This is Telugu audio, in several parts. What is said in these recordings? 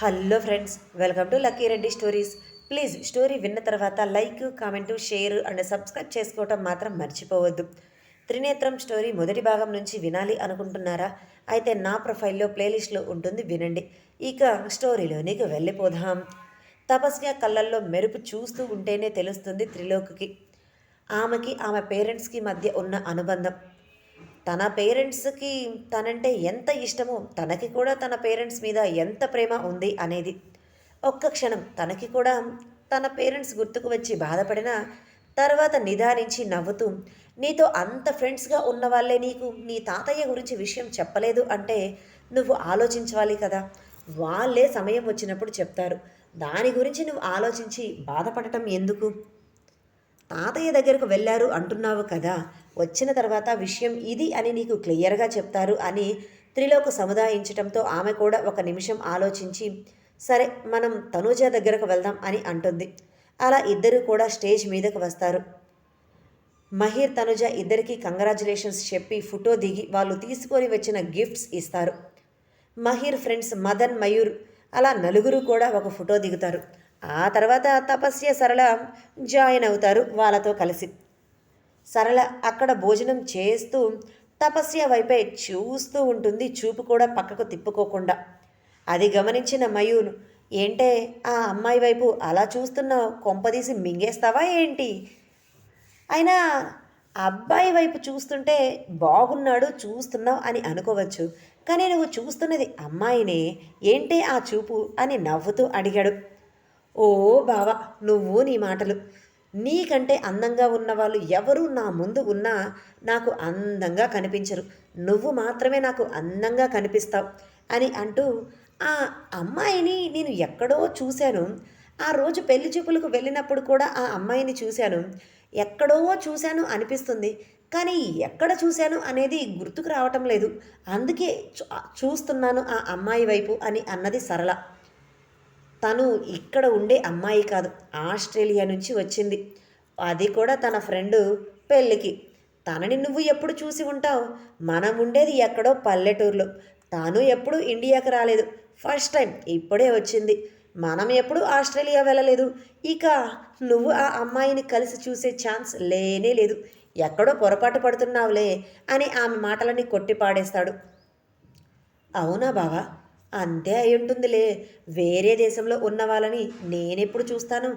Hello friends welcome to Lucky Reddy stories. Please story విన్న తర్వాత like comment share and subscribe చేసుకోవటం మాత్రం మర్చిపోవద్దు. త్రినేత్రం స్టోరీ మొదటి భాగం నుంచి వినాలి అనుకుంటున్నారా? అయితే నా ప్రొఫైల్లో ప్లేలిస్ట్లో ఉంటుంది వినండి. ఇక స్టోరీలోనికి వెళ్ళిపోదాం. తపస్య కళ్ళల్లో మెరుపు చూస్తూ ఉంటేనే తెలుస్తుంది త్రిలోక్కి. ఆమెకి ఆమె పేరెంట్స్కి మధ్య ఉన్న అనుబంధం. తన పేరెంట్స్కి తనంటే ఎంత ఇష్టమో తనకి కూడా తన పేరెంట్స్ మీద ఎంత ప్రేమ ఉంది అనేది ఒక్క క్షణం తనకి కూడా తన పేరెంట్స్ గుర్తుకు వచ్చి బాధపడినా తర్వాత నిదానించి నవ్వుతూ నీతో అంత ఫ్రెండ్స్గా ఉన్న వాళ్ళే నీకు నీ తాతయ్య గురించి విషయం చెప్పలేదు అంటే నువ్వు ఆలోచించాలి కదా. వాళ్ళే సమయం వచ్చినప్పుడు చెప్తారు. దాని గురించి నువ్వు ఆలోచించి బాధపడటం ఎందుకు? తాతయ్య దగ్గరకు వెళ్ళారు అంటున్నావు కదా వచ్చిన తర్వాత విషయం ఇది అని నీకు క్లియర్గా చెప్తారు అని త్రిలోక సముదాయించటంతో ఆమె కూడా ఒక నిమిషం ఆలోచించి సరే మనం తనూజ దగ్గరకు వెళ్దాం అని అంటుంది. అలా ఇద్దరు కూడా స్టేజ్ మీదకు వస్తారు. మహిర్ తనుజ ఇద్దరికీ కంగ్రాచులేషన్స్ చెప్పి ఫోటో దిగి వాళ్ళు తీసుకొని వచ్చిన గిఫ్ట్స్ ఇస్తారు. మహిర్ ఫ్రెండ్స్ మదన్ మయూర్ అలా నలుగురు కూడా ఒక ఫోటో దిగుతారు. ఆ తర్వాత తపస్య సరళ జాయిన్ అవుతారు వాళ్ళతో కలిసి. సరళ అక్కడ భోజనం చేస్తూ తపస్య వైపే చూస్తూ ఉంటుంది. చూపు కూడా పక్కకు తిప్పుకోకుండా. అది గమనించిన మయూర్ ఏంటే ఆ అమ్మాయి వైపు అలా చూస్తున్నావు? కొంపదీసి మింగేస్తావా ఏంటి? అయినా అబ్బాయి వైపు చూస్తుంటే బాగున్నాడు చూస్తున్నావు అని అనుకోవచ్చు. కానీ నువ్వు చూస్తున్నది అమ్మాయినే. ఏంటే ఆ చూపు? అని నవ్వుతూ అడిగాడు. ఓ బావ నువ్వు నీ మాటలు. నీకంటే అందంగా ఉన్నవాళ్ళు ఎవరు నా ముందు ఉన్నా నాకు అందంగా కనిపించరు. నువ్వు మాత్రమే నాకు అందంగా కనిపిస్తావు అని అంటూ ఆ అమ్మాయిని నేను ఎక్కడో చూశాను. ఆ రోజు పెళ్ళి చూపులకు వెళ్ళినప్పుడు కూడా ఆ అమ్మాయిని చూశాను. ఎక్కడో చూశాను అనిపిస్తుంది. కానీ ఎక్కడ చూశాను అనేది గుర్తుకు రావటం లేదు. అందుకే చూస్తున్నాను ఆ అమ్మాయి వైపు అని అన్నది సరళ. తను ఇక్కడ ఉండే అమ్మాయి కాదు ఆస్ట్రేలియా నుంచి వచ్చింది. అది కూడా తన ఫ్రెండు పెళ్ళికి. తనని నువ్వు ఎప్పుడు చూసి ఉంటావు? మనం ఉండేది ఎక్కడో పల్లెటూరులో. తాను ఎప్పుడు ఇండియాకి రాలేదు. ఫస్ట్ టైం ఇప్పుడే వచ్చింది. మనం ఎప్పుడు ఆస్ట్రేలియా వెళ్ళలేదు. ఇక నువ్వు ఆ అమ్మాయిని కలిసి చూసే ఛాన్స్ లేనే లేదు. ఎక్కడో పొరపాటు పడుతున్నావులే అని ఆమె మాటలని కొట్టి పాడేస్తాడు అవునా బావా? అంతే అయి ఉంటుందిలే వేరే దేశంలో ఉన్న వాళ్ళని నేనెప్పుడు చూస్తాను?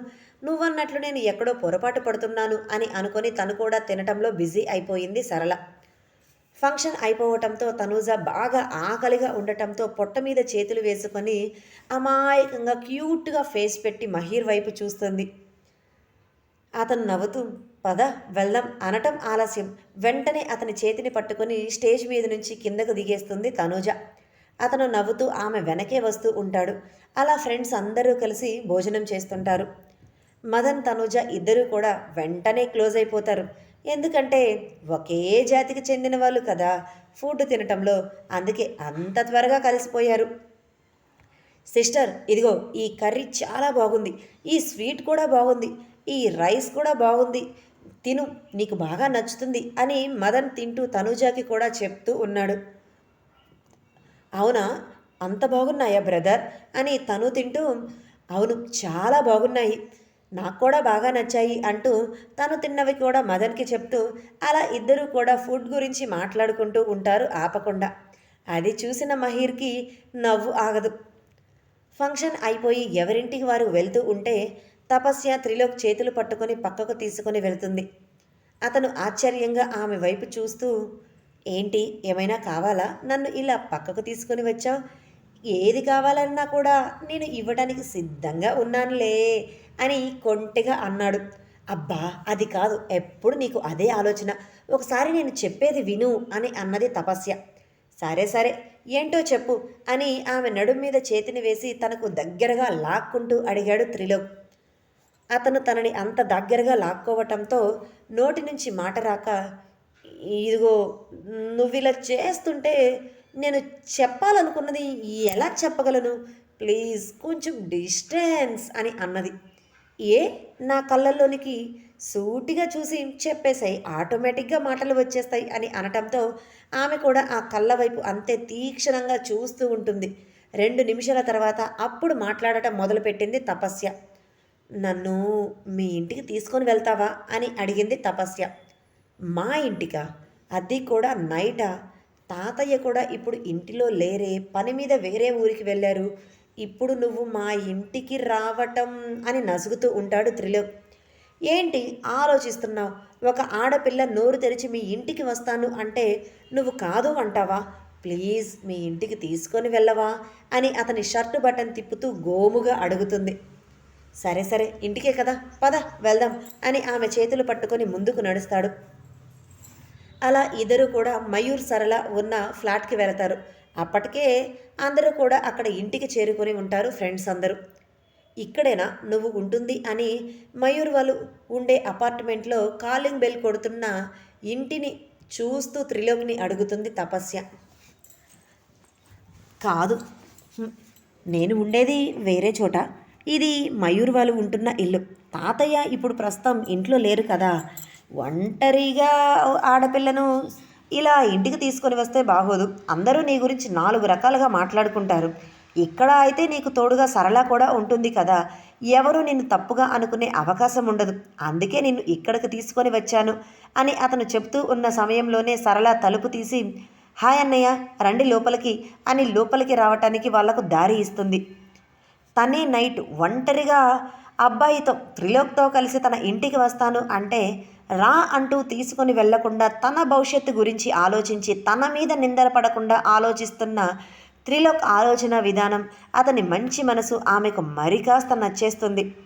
నువ్వన్నట్లు నేను ఎక్కడో పొరపాటు పడుతున్నాను అని అనుకొని తను కూడా తినటంలో బిజీ అయిపోయింది సరళ. ఫంక్షన్ అయిపోవటంతో తనూజ బాగా ఆకలిగా ఉండటంతో పొట్ట మీద చేతులు వేసుకొని అమాయకంగా క్యూట్గా ఫేస్ పెట్టి మహీర్ వైపు చూస్తుంది. అతను నవ్వుతూ పద వెళ్దాం అనటం ఆలస్యం. వెంటనే అతని చేతిని పట్టుకొని స్టేజ్ మీద నుంచి కిందకు దిగేస్తుంది తనూజ. అతను నవ్వుతూ ఆమె వెనకే వస్తూ ఉంటాడు. అలా ఫ్రెండ్స్ అందరూ కలిసి భోజనం చేస్తుంటారు. మదన్ తనుజ ఇద్దరూ కూడా వెంటనే క్లోజ్ అయిపోతారు. ఎందుకంటే ఒకే జాతికి చెందిన వాళ్ళు కదా ఫుడ్ తినటంలో అందుకే అంత త్వరగా కలిసిపోయారు. సిస్టర్ ఇదిగో ఈ కర్రీ చాలా బాగుంది. ఈ స్వీట్ కూడా బాగుంది. ఈ రైస్ కూడా బాగుంది. తిను నీకు బాగా నచ్చుతుంది అని మదన్ తింటూ తనుజాకి కూడా చెప్తూ ఉన్నాడు. అవునా? అంత బాగున్నాయా బ్రదర్? అని తను తింటూ అవును చాలా బాగున్నాయి. నాకు కూడా బాగా నచ్చాయి అంటూ తను తిన్నవి కూడా మదన్కి చెప్తూ అలా ఇద్దరూ కూడా ఫుడ్ గురించి మాట్లాడుకుంటూ ఉంటారు ఆపకుండా. అది చూసిన మహీర్కి నవ్వు ఆగదు. ఫంక్షన్ అయిపోయి ఎవరింటికి వారు వెళ్తూ ఉంటే తపస్య త్రిలోక్ చేతులు పట్టుకొని పక్కకు తీసుకొని వెళ్తుంది. అతను ఆశ్చర్యంగా ఆమె వైపు చూస్తూ ఏంటి ఏమైనా కావాలా? నన్ను ఇలా పక్కకు తీసుకొని వచ్చావు? ఏది కావాలన్నా కూడా నేను ఇవ్వడానికి సిద్ధంగా ఉన్నానులే అని కొంటెగా అన్నాడు. అబ్బా అది కాదు ఎప్పుడు నీకు అదే ఆలోచన. ఒకసారి నేను చెప్పేది విను అని అన్నది తపస్య. సరే సరే ఏంటో చెప్పు అని ఆమె నడుం మీద చేతిని వేసి తనకు దగ్గరగా లాక్కుంటూ అడిగాడు త్రిలోక్. అతను తనని అంత దగ్గరగా లాక్కోవటంతో నోటి నుంచి మాట రాక ఇదిగో నువ్వు ఇలా చేస్తుంటే నేను చెప్పాలనుకున్నది ఎలా చెప్పగలను? ప్లీజ్ కొంచెం డిస్టెన్స్ అని అన్నది. ఏ నా కళ్ళల్లోనికి సూటిగా చూసి చెప్పేశాయి. ఆటోమేటిక్గా మాటలు వచ్చేస్తాయి అని అనటంతో ఆమె కూడా ఆ కళ్ళ వైపు అంతే తీక్షణంగా చూస్తూ ఉంటుంది. రెండు నిమిషాల తర్వాత అప్పుడు మాట్లాడటం మొదలుపెట్టింది తపస్య. నన్ను మీ ఇంటికి తీసుకొని వెళ్తావా? అని అడిగింది తపస్య. మా ఇంటికా? అది కూడా నైటా? తాతయ్య కూడా ఇప్పుడు ఇంటిలో లేరే పని మీద వేరే ఊరికి వెళ్ళారు. ఇప్పుడు నువ్వు మా ఇంటికి రావటం అని నసుగుతూ ఉంటాడు త్రిలోక్. ఏంటి ఆలోచిస్తున్నావు? ఒక ఆడపిల్ల నోరు తెరిచి మీ ఇంటికి వస్తాను అంటే నువ్వు కాదు అంటావా? ప్లీజ్ మీ ఇంటికి తీసుకొని వెళ్ళవా? అని అతని షర్టు బటన్ తిప్పుతూ గోముగా అడుగుతుంది. సరే సరే ఇంటికే కదా పద వెళ్దాం అని ఆమె చేతులు పట్టుకొని ముందుకు నడుస్తాడు. అలా ఇద్దరు కూడా మయూర్ సరళ ఉన్న ఫ్లాట్కి వెళతారు. అప్పటికే అందరూ కూడా అక్కడ ఇంటికి చేరుకొని ఉంటారు ఫ్రెండ్స్ అందరూ. ఇక్కడేనా? నువ్వు ఉంటుంది అని మయూర్ వాళ్ళు ఉండే అపార్ట్మెంట్లో కాలింగ్ బెల్ కొడుతున్న ఇంటిని చూస్తూ త్రిలోక్ని అడుగుతుంది తపస్య. కాదు నేను ఉండేది వేరే చోట. ఇది మయూర్ వాళ్ళు ఉంటున్న ఇల్లు. తాతయ్య ఇప్పుడు ప్రస్తుతం ఇంట్లో లేరు కదా. ఒంటరిగా ఆడపిల్లను ఇలా ఇంటికి తీసుకొని వస్తే బాగోదు. అందరూ నీ గురించి నాలుగు రకాలుగా మాట్లాడుకుంటారు. ఇక్కడ అయితే నీకు తోడుగా సరళ కూడా ఉంటుంది కదా. ఎవరు నిన్ను తప్పుగా అనుకునే అవకాశం ఉండదు. అందుకే నిన్ను ఇక్కడికి తీసుకొని వచ్చాను అని అతను చెప్తూ ఉన్న సమయంలోనే సరళ తలుపు తీసి హాయ్ అన్నయ్య రండి లోపలికి అని లోపలికి రావటానికి వాళ్ళకు దారి ఇస్తుంది. తనే నైట్ ఒంటరిగా అబ్బాయితో త్రిలోక్తో కలిసి తన ఇంటికి వస్తాను అంటే రా అంటూ తీసుకొని వెళ్ళకుండా తన భవిష్యత్తు గురించి ఆలోచించి తన మీద నిందరపడకుండా ఆలోచిస్తున్న త్రిలోక్ ఆలోచన విధానం అతని మంచి మనసు ఆమెకు మరి కాస్త నచ్చేస్తుంది.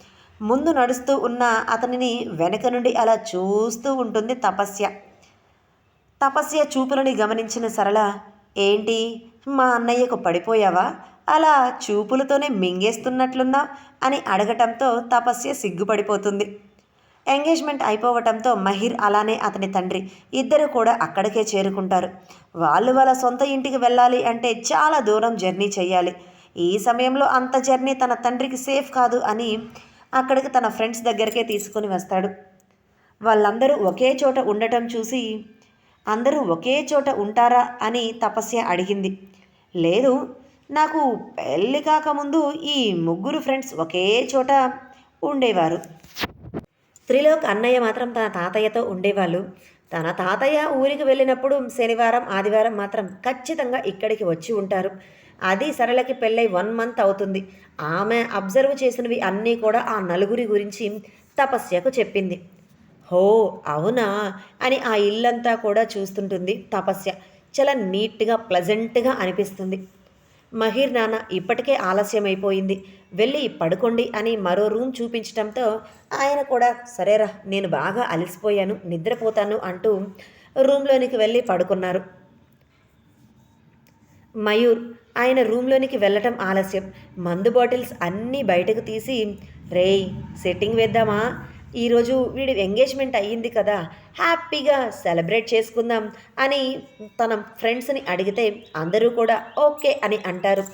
ముందు నడుస్తూ ఉన్న అతనిని వెనక నుండి అలా చూస్తూ ఉంటుంది తపస్య. తపస్య చూపులని గమనించిన సరళ ఏంటి? మా అన్నయ్యకు పడిపోయావా? అలా చూపులతోనే మింగేస్తున్నట్లున్నా అని అడగటంతో తపస్య సిగ్గుపడిపోతుంది. ఎంగేజ్మెంట్ అయిపోవటంతో మహిర్ అలానే అతని తండ్రి ఇద్దరు కూడా అక్కడికే చేరుకుంటారు. వాళ్ళు వాళ్ళ సొంత ఇంటికి వెళ్ళాలి అంటే చాలా దూరం జర్నీ చేయాలి. ఈ సమయంలో అంత జర్నీ తన తండ్రికి సేఫ్ కాదు అని అక్కడికి తన ఫ్రెండ్స్ దగ్గరికే తీసుకొని వస్తాడు. వాళ్ళందరూ ఒకే చోట ఉండటం చూసి అందరూ ఒకే చోట ఉంటారా? అని తపస్య అడిగింది. లేదు నాకు పెళ్ళి కాకముందు ఈ ముగ్గురు ఫ్రెండ్స్ ఒకే చోట ఉండేవారు. త్రిలోక్ అన్నయ్య మాత్రం తన తాతయ్యతో ఉండేవాళ్ళు. తన తాతయ్య ఊరికి వెళ్ళినప్పుడు శనివారం ఆదివారం మాత్రం ఖచ్చితంగా ఇక్కడికి వచ్చి ఉంటారు. అది సరళకి పెళ్ళై వన్ మంత్ అవుతుంది. ఆమె అబ్జర్వ్ చేసినవి అన్నీ కూడా ఆ నలుగురి గురించి తపస్యకు చెప్పింది. హో అవునా? అని ఆ ఇల్లంతా కూడా చూస్తుంటుంది తపస్య. చాలా నీట్గా ప్లజెంట్గా అనిపిస్తుంది. మహిర్ నాన్న ఇప్పటికే ఆలస్యమైపోయింది. వెళ్ళి పడుకోండి అని మరో రూమ్ చూపించడంతో ఆయన కూడా సరేరా నేను బాగా అలసిపోయాను నిద్రపోతాను అంటూ రూమ్లోనికి వెళ్ళి పడుకున్నారు. మయూర్ ఆయన రూమ్లోనికి వెళ్ళటం ఆలస్యం. మందు బాటిల్స్ అన్నీ బయటకు తీసి రేయ్ సెట్టింగ్ వేద్దామా? ఈరోజు వీడి ఎంగేజ్మెంట్ అయ్యింది కదా హ్యాపీగా సెలబ్రేట్ చేసుకుందాం అని తన ఫ్రెండ్స్ని అడిగితే అందరూ కూడా ఓకే అని అంటారు.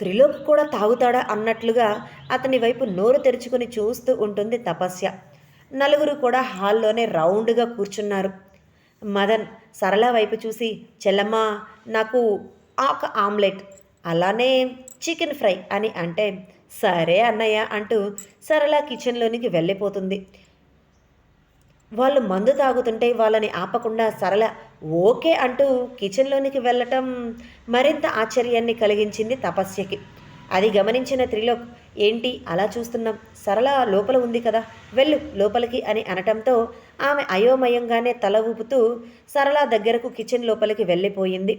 త్రిలోక్ కూడా తాగుతాడా అన్నట్లుగా అతని వైపు నోరు తెరుచుకుని చూస్తూ ఉంటుంది తపస్య. నలుగురు కూడా హాల్లోనే రౌండ్గా కూర్చున్నారు. మదన్ సరళ వైపు చూసి చెల్లమ్మ నాకు ఒక ఆమ్లెట్ అలానే చికెన్ ఫ్రై అని అంటే సరే అన్నయ్య అంటూ సరళ కిచెన్లోనికి వెళ్ళిపోతుంది. వాళ్ళు మందు తాగుతుంటే వాళ్ళని ఆపకుండా సరళ ఓకే అంటూ కిచెన్లోనికి వెళ్ళటం మరింత ఆశ్చర్యాన్ని కలిగించింది తపస్యకి. అది గమనించిన త్రిలోక్ ఏంటి అలా చూస్తున్నాం? సరళ లోపల ఉంది కదా వెళ్ళు లోపలికి అని అనటంతో ఆమె అయోమయంగానే తల ఊపుతూ సరళ దగ్గరకు కిచెన్ లోపలికి వెళ్ళిపోయింది.